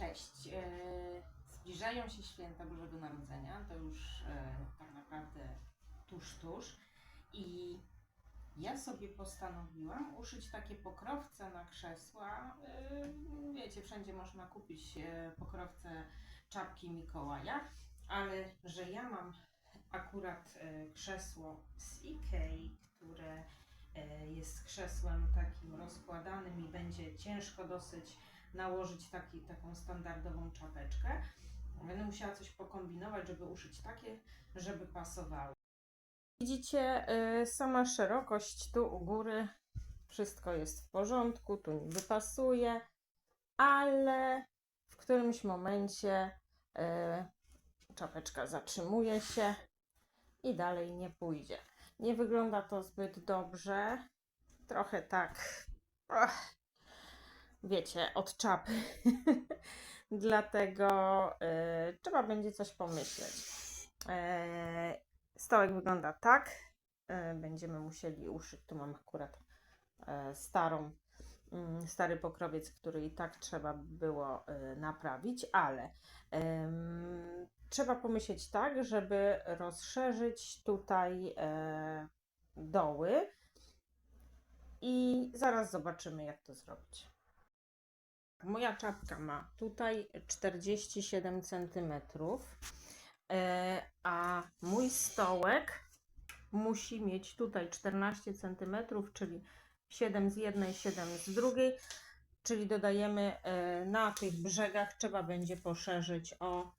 Cześć. E, Zbliżają się święta Bożego Narodzenia. To już e, tak naprawdę tuż, tuż. I ja sobie postanowiłam uszyć takie pokrowce na krzesła. E, Wiecie, wszędzie można kupić pokrowce czapki Mikołaja, ale że ja mam akurat krzesło z Ikei, które jest krzesłem takim rozkładanym i będzie ciężko dosyć nałożyć taki, taką standardową czapeczkę. Będę musiała coś pokombinować, żeby uszyć takie, żeby pasowały. Widzicie, y, sama szerokość tu u góry, wszystko jest w porządku, tu niby pasuje, ale w którymś momencie y, czapeczka zatrzymuje się i dalej nie pójdzie. Nie wygląda to zbyt dobrze. Trochę tak. Ach, wiecie, od czapy. Dlatego y, trzeba będzie coś pomyśleć. E, stołek wygląda tak. E, będziemy musieli uszyć. Tu mam akurat e, starą, mm, stary pokrowiec, który i tak trzeba było e, naprawić, ale em, trzeba pomyśleć tak, żeby rozszerzyć tutaj doły i zaraz zobaczymy, jak to zrobić. Moja czapka ma tutaj 47 cm, e, a mój stołek musi mieć tutaj 14 cm, czyli 7 z jednej, 7 z drugiej, czyli dodajemy e, na tych brzegach trzeba będzie poszerzyć o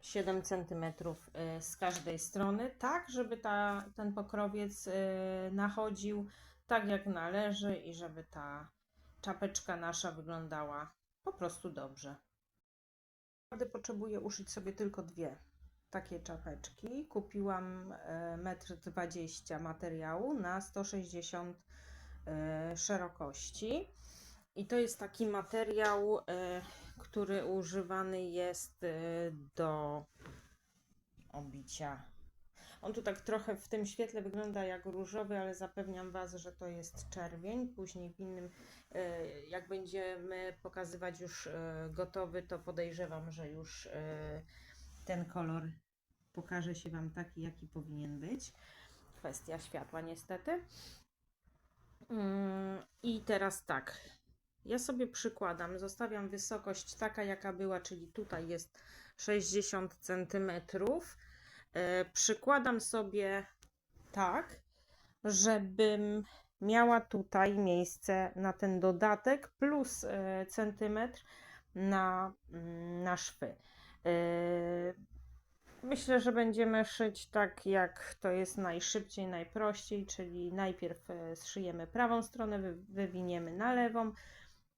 7 cm e, z każdej strony, tak żeby ta, ten pokrowiec nachodził tak jak należy i żeby ta czapeczka nasza wyglądała po prostu dobrze. Naprawdę potrzebuję uszyć sobie tylko dwie takie czapeczki. Kupiłam e, 1,20 m materiału na 160 e, szerokości. I to jest taki materiał, e, który używany jest e, do obicia on tu tak trochę w tym świetle wygląda jak różowy, ale zapewniam Was, że to jest czerwień. Później w innym, e, jak będziemy pokazywać już e, gotowy, to podejrzewam, że już e, ten kolor pokaże się Wam taki, jaki powinien być. Kwestia światła niestety. Mm, I teraz tak. Ja sobie przykładam, zostawiam wysokość taka, jaka była, czyli tutaj jest 60 centymetrów e, przykładam sobie tak, żebym miała tutaj miejsce na ten dodatek plus e, centymetr na, mm, na szwy. E, Myślę, że będziemy szyć tak, jak to jest najszybciej, najprościej, czyli najpierw e, zszyjemy prawą stronę, wy- wywiniemy na lewą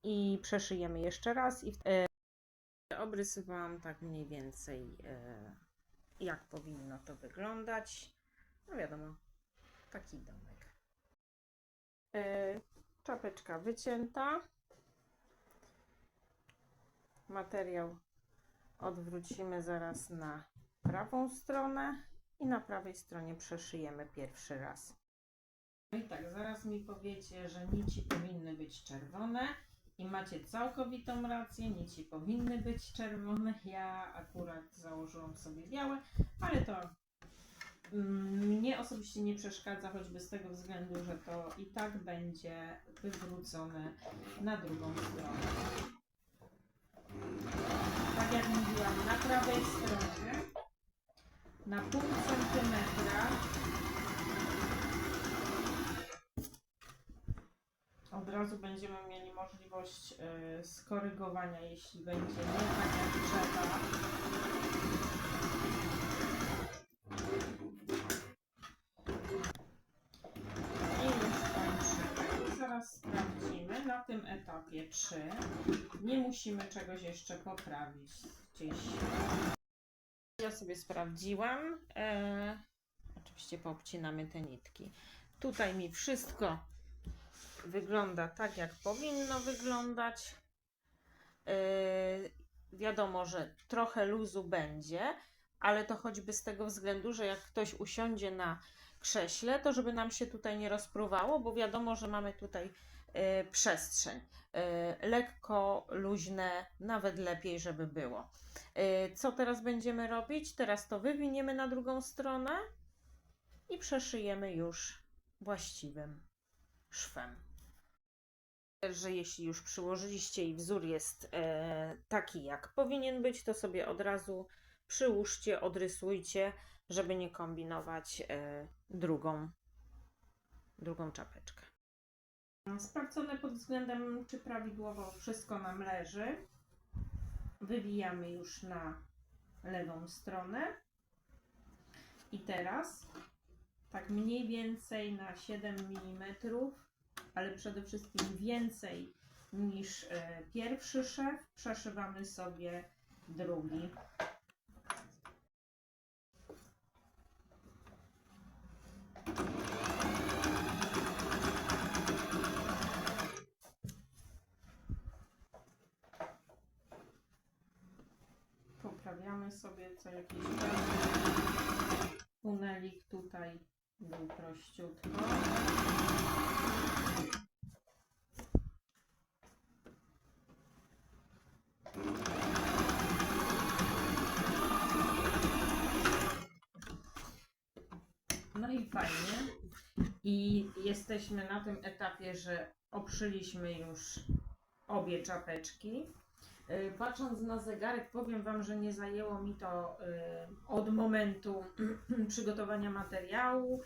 i przeszyjemy jeszcze raz. I e, obrysowałam tak mniej więcej e, jak powinno to wyglądać. No wiadomo, taki domek. E, czapeczka wycięta. Materiał odwrócimy zaraz na prawą stronę i na prawej stronie przeszyjemy pierwszy raz. No i tak, zaraz mi powiecie, że nici powinny być czerwone i macie całkowitą rację, nici powinny być czerwone. Ja akurat założyłam sobie białe, ale to mm, mnie osobiście nie przeszkadza, choćby z tego względu, że to i tak będzie wywrócone na drugą stronę. Tak jak mówiłam, na prawej stronie na pół centymetra od razu będziemy mieli możliwość y, skorygowania, jeśli będzie nie tak jak trzeba. I już kończymy. Zaraz sprawdzimy. Na tym etapie, czy nie musimy czegoś jeszcze poprawić gdzieś. Ja sobie sprawdziłam. E, oczywiście poobcinamy te nitki. Tutaj mi wszystko wygląda tak, jak powinno wyglądać. E, wiadomo, że trochę luzu będzie, ale to choćby z tego względu, że jak ktoś usiądzie na krześle, to żeby nam się tutaj nie rozpruwało, bo wiadomo, że mamy tutaj e, przestrzeń. E, lekko, luźne, nawet lepiej, żeby było. E, co teraz będziemy robić? Teraz to wywiniemy na drugą stronę i przeszyjemy już właściwym szwem. Że jeśli już przyłożyliście i wzór jest e, taki, jak powinien być, to sobie od razu przyłóżcie, odrysujcie, żeby nie kombinować e, drugą, drugą czapeczkę. Sprawdzone pod względem, czy prawidłowo wszystko nam leży. Wywijamy już na lewą stronę. I teraz tak mniej więcej na 7 mm, ale przede wszystkim więcej niż e, pierwszy szef, przeszywamy sobie drugi. Poprawiamy sobie co jakiś czas. Tunelik tutaj był prościutko. No i fajnie. I jesteśmy na tym etapie, że oprzyliśmy już obie czapeczki. Y, Patrząc na zegarek, powiem Wam, że nie zajęło mi to y, od momentu przygotowania materiału,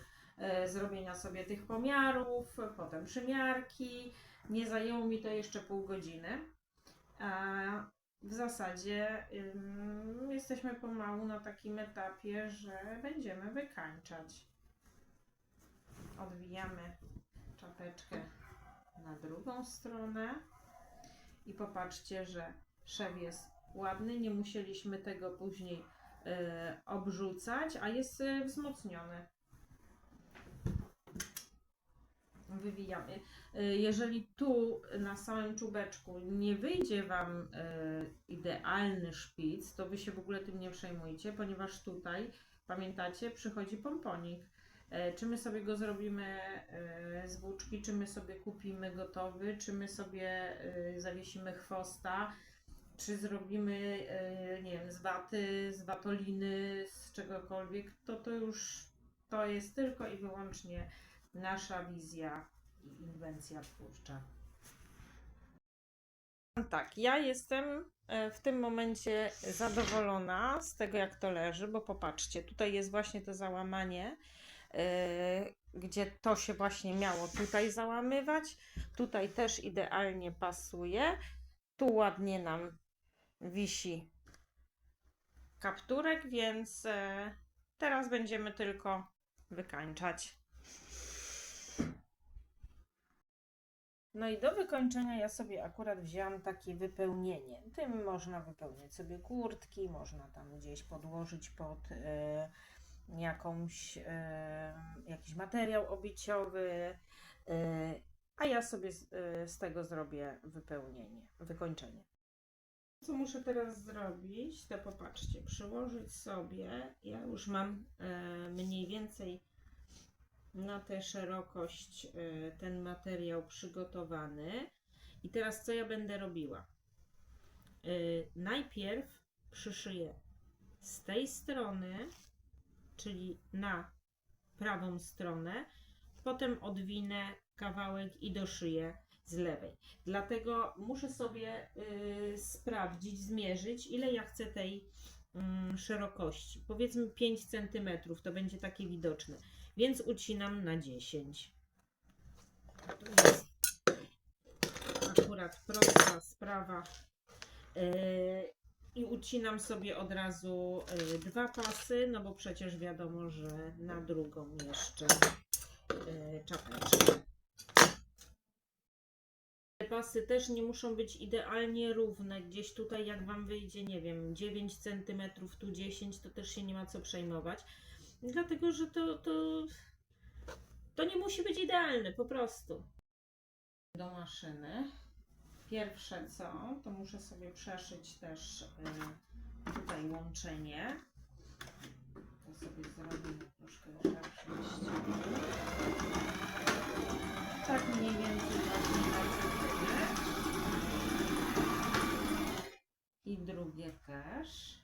y, zrobienia sobie tych pomiarów, potem przymiarki. Nie zajęło mi to jeszcze pół godziny. W zasadzie jesteśmy pomału na takim etapie, że będziemy wykańczać. Odwijamy czapeczkę na drugą stronę i popatrzcie, że szef jest ładny, nie musieliśmy tego później e, obrzucać, a jest e, wzmocniony. Wywijamy. E, jeżeli tu na samym czubeczku nie wyjdzie Wam idealny szpic, to Wy się w ogóle tym nie przejmujcie, ponieważ tutaj, pamiętacie, przychodzi pomponik. Czy my sobie go zrobimy z włóczki, czy my sobie kupimy gotowy, czy my sobie zawiesimy chwosta, czy zrobimy, e, nie wiem, z waty, z watoliny, z czegokolwiek, to to już to jest tylko i wyłącznie nasza wizja i inwencja twórcza. Tak, ja jestem e, w tym momencie zadowolona z tego, jak to leży, bo popatrzcie, tutaj jest właśnie to załamanie, e, gdzie to się właśnie miało tutaj załamywać. Tutaj też idealnie pasuje. Tu ładnie nam wisi kapturek, więc e, teraz będziemy tylko wykańczać. No i do wykończenia ja sobie akurat wzięłam takie wypełnienie. Tym można wypełniać sobie kurtki, można tam gdzieś podłożyć pod e, jakąś, e, jakiś materiał obiciowy, e, a ja sobie z, e, z tego zrobię wypełnienie, wykończenie. Co muszę teraz zrobić, to popatrzcie, przyłożyć sobie, ja już mam e, mniej więcej na tę szerokość e, ten materiał przygotowany. I teraz co ja będę robiła? E, Najpierw przyszyję z tej strony, czyli na prawą stronę, potem odwinę kawałek i doszyję z lewej. Dlatego muszę sobie y, sprawdzić, zmierzyć, ile ja chcę tej mm, szerokości. Powiedzmy 5 cm, to będzie takie widoczne. Więc ucinam na 10. To jest akurat prosta sprawa. Yy, I ucinam sobie od razu yy, dwa pasy, no bo przecież wiadomo, że na drugą jeszcze yy, czapeczkę. Te pasy też nie muszą być idealnie równe. Gdzieś tutaj, jak Wam wyjdzie, nie wiem, 9 cm, tu 10, to też się nie ma co przejmować. Dlatego, że to, to, to nie musi być idealne, po prostu. Do maszyny. Pierwsze co, to muszę sobie przeszyć też y, tutaj łączenie. To sobie zrobimy troszkę szersze. Tak mniej więcej właśnie na I drugie też.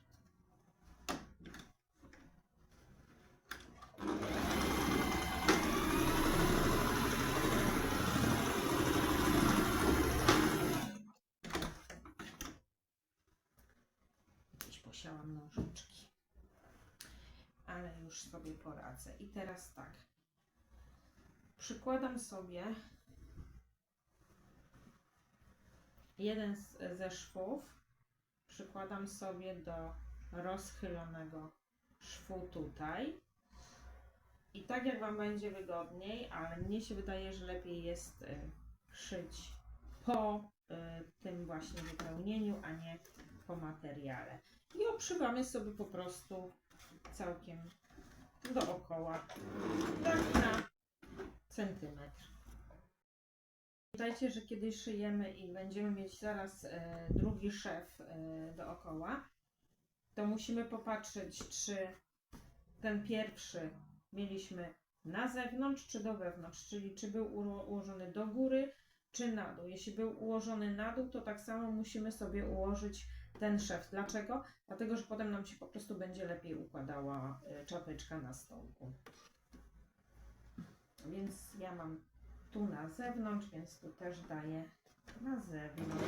Nożyczki. Ale już sobie poradzę. I teraz tak. Przykładam sobie jeden ze szwów. Przykładam sobie do rozchylonego szwu tutaj. I tak jak Wam będzie wygodniej, ale mnie się wydaje, że lepiej jest y, szyć po y, tym właśnie wypełnieniu, a nie po materiale. I obszywamy sobie po prostu całkiem dookoła. Tak na centymetr. Pamiętajcie, że kiedy szyjemy i będziemy mieć zaraz e, drugi szef e, dookoła, to musimy popatrzeć, czy ten pierwszy mieliśmy na zewnątrz, czy do wewnątrz, czyli czy był uło- ułożony do góry, czy na dół. Jeśli był ułożony na dół, to tak samo musimy sobie ułożyć ten szef. Dlaczego? Dlatego, że potem nam się po prostu będzie lepiej układała e, czapeczka na stołku. Więc ja mam tu na zewnątrz, więc tu też daję na zewnątrz.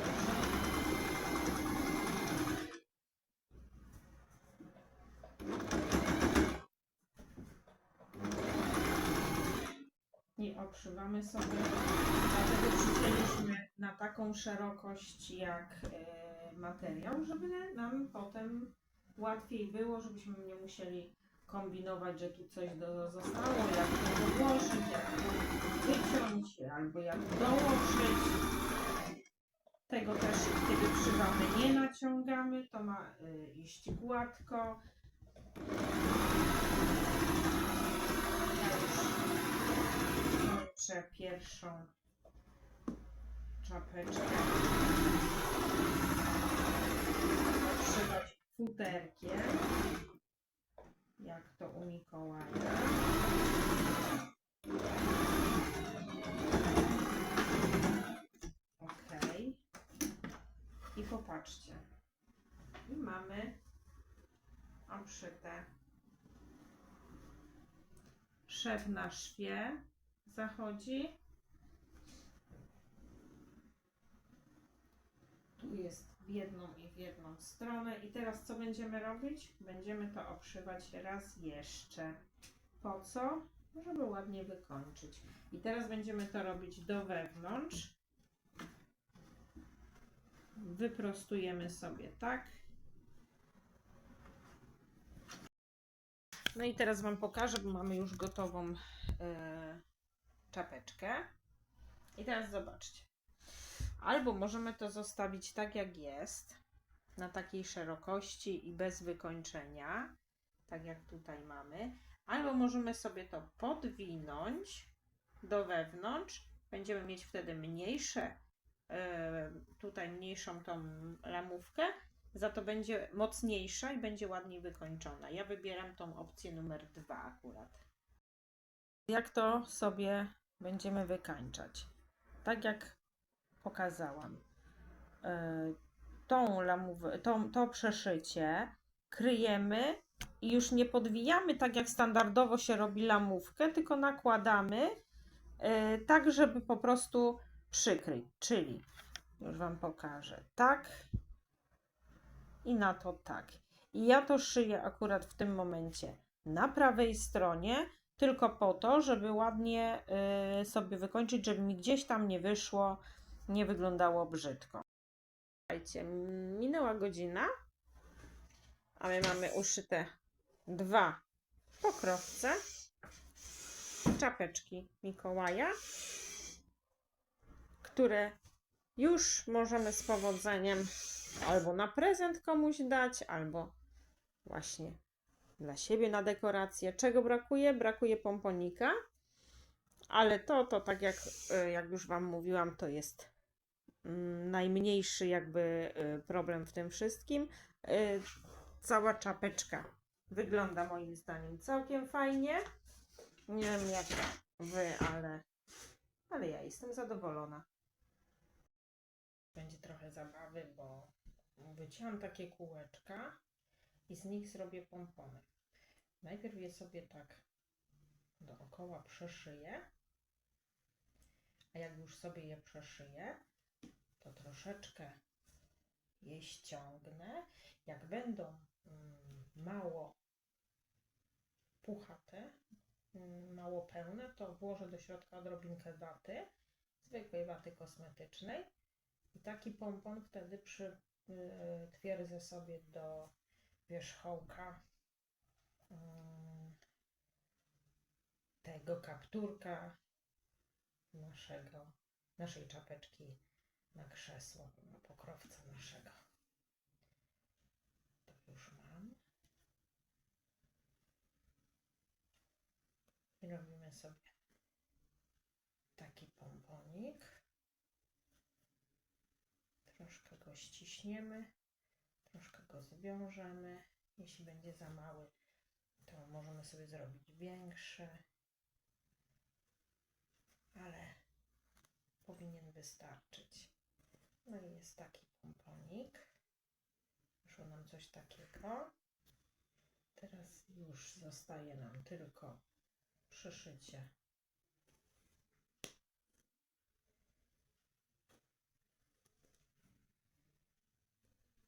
I obszywamy sobie, dlatego przycięliśmy na taką szerokość jak e, materiał, żeby nam potem łatwiej było, żebyśmy nie musieli kombinować, że tu coś do, zostało, jak to dołożyć, jak to wyciąć, albo jak dołożyć. Tego też, kiedy przywamy, nie naciągamy, to ma y, iść gładko. Kończę pierwszą czapeczkę. Odszywać futerkiem jak to u Mikołaja. Ok. I popatrzcie. I mamy obszyte. Szef na szwie zachodzi. Tu jest w jedną i w jedną stronę. I teraz co będziemy robić? Będziemy to obszywać raz jeszcze. Po co? Żeby ładnie wykończyć. I teraz będziemy to robić do wewnątrz. Wyprostujemy sobie tak. No i teraz Wam pokażę, bo mamy już gotową e, czapeczkę. I teraz zobaczcie. Albo możemy to zostawić tak jak jest, na takiej szerokości i bez wykończenia, tak jak tutaj mamy. Albo możemy sobie to podwinąć do wewnątrz. Będziemy mieć wtedy mniejsze, e, tutaj mniejszą tą lamówkę, za to będzie mocniejsza i będzie ładniej wykończona. Ja wybieram tą opcję numer dwa akurat. Jak to sobie będziemy wykańczać? Tak jak pokazałam. E, Tą lamówę, tą, to przeszycie kryjemy i już nie podwijamy tak jak standardowo się robi lamówkę, tylko nakładamy e, tak, żeby po prostu przykryć. Czyli już Wam pokażę. Tak i na to tak. I ja to szyję akurat w tym momencie na prawej stronie, tylko po to, żeby ładnie y, sobie wykończyć, żeby mi gdzieś tam nie wyszło, nie wyglądało brzydko. Słuchajcie, minęła godzina, a my mamy uszyte dwa pokrowce, czapeczki Mikołaja, które już możemy z powodzeniem albo na prezent komuś dać, albo właśnie dla siebie na dekorację. Czego brakuje? Brakuje pomponika, ale to, to tak jak, y, jak już Wam mówiłam, to jest najmniejszy jakby y, problem w tym wszystkim. Y, Cała czapeczka wygląda moim zdaniem całkiem fajnie. Nie wiem jak Wy, ale, ale ja jestem zadowolona. Będzie trochę zabawy, bo wycięłam takie kółeczka i z nich zrobię pompony. Najpierw je sobie tak dookoła przeszyję, a jak już sobie je przeszyję, to troszeczkę je ściągnę. Jak będą mm, mało puchate, mm, mało pełne, to włożę do środka odrobinkę waty, zwykłej waty kosmetycznej i taki pompon wtedy przy, y, twierdzę sobie do wierzchołka mm, tego kapturka naszego, naszej czapeczki na krzesło, na pokrowca naszego. To już mam. I robimy sobie taki pomponik. Troszkę go ściśniemy, troszkę go zwiążemy. Jeśli będzie za mały, to możemy sobie zrobić większy, ale powinien wystarczyć. No i jest taki pomponik. Wyszło nam coś takiego. Teraz już zostaje nam tylko przyszycie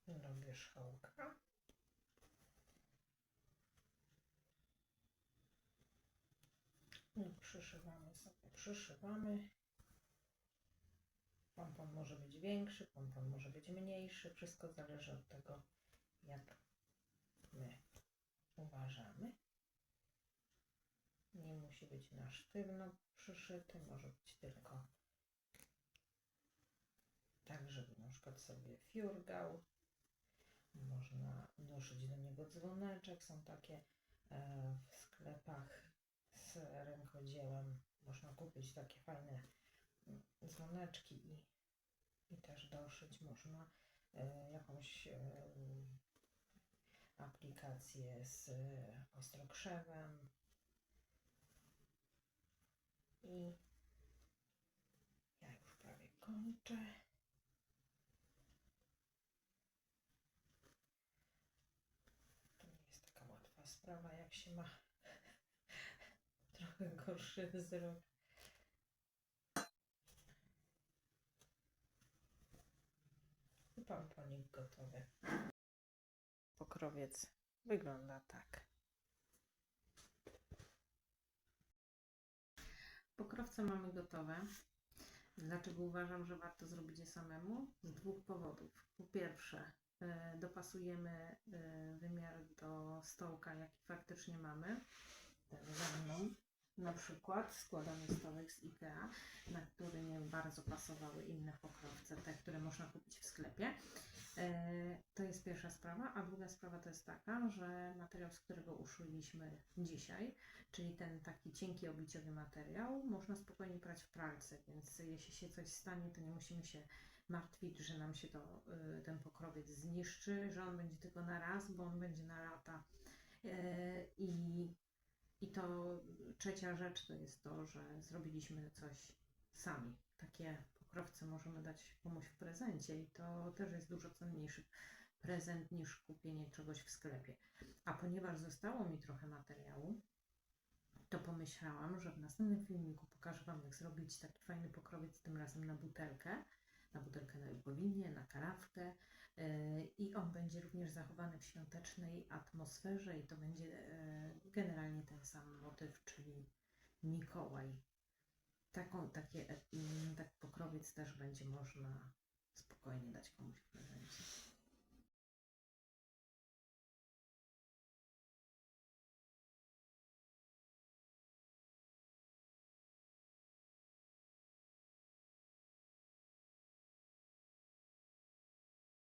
do wierzchołka. I przyszywamy sobie, przyszywamy. Pompon może być większy, pompon może być mniejszy. Wszystko zależy od tego, jak my uważamy. Nie musi być na sztywno przyszyty, może być tylko tak, żeby na przykład sobie fiurgał. Można doszyć do niego dzwoneczek. Są takie e, w sklepach z rękodziełem. Można kupić takie fajne dzwoneczki i, i też doszyć. Można e, jakąś e, aplikację z e, ostrokrzewem. I ja już prawie kończę. To nie jest taka łatwa sprawa, jak się ma trochę gorszy wzrok. I pomponik gotowy. Pokrowiec wygląda tak. Pokrowce mamy gotowe. Dlaczego uważam, że warto zrobić je samemu? Z dwóch powodów. Po pierwsze, e, dopasujemy e, wymiar do stołka, jaki faktycznie mamy. Ten za mną na przykład składany stołek z IKEA, na który nie bardzo pasowały inne pokrowce, te, które można kupić w sklepie. E, To jest pierwsza sprawa, a druga sprawa to jest taka, że materiał, z którego uszyliśmy dzisiaj, czyli ten taki cienki obiciowy materiał, można spokojnie prać w pralce, więc jeśli się coś stanie, to nie musimy się martwić, że nam się to, y, ten pokrowiec zniszczy, że on będzie tylko na raz, bo on będzie na lata. E, I, I to trzecia rzecz to jest to, że zrobiliśmy coś sami. Takie pokrowce możemy dać komuś w prezencie i to też jest dużo cenniejszy prezent niż kupienie czegoś w sklepie. A ponieważ zostało mi trochę materiału, to pomyślałam, że w następnym filmiku pokażę Wam, jak zrobić taki fajny pokrowiec, tym razem na butelkę, na butelkę na powinnie, na karawkę yy, i on będzie również zachowany w świątecznej atmosferze i to będzie yy, generalnie ten sam motyw, czyli Mikołaj. Taką, takie, yy, taki pokrowiec też będzie można spokojnie dać komuś w prezencie.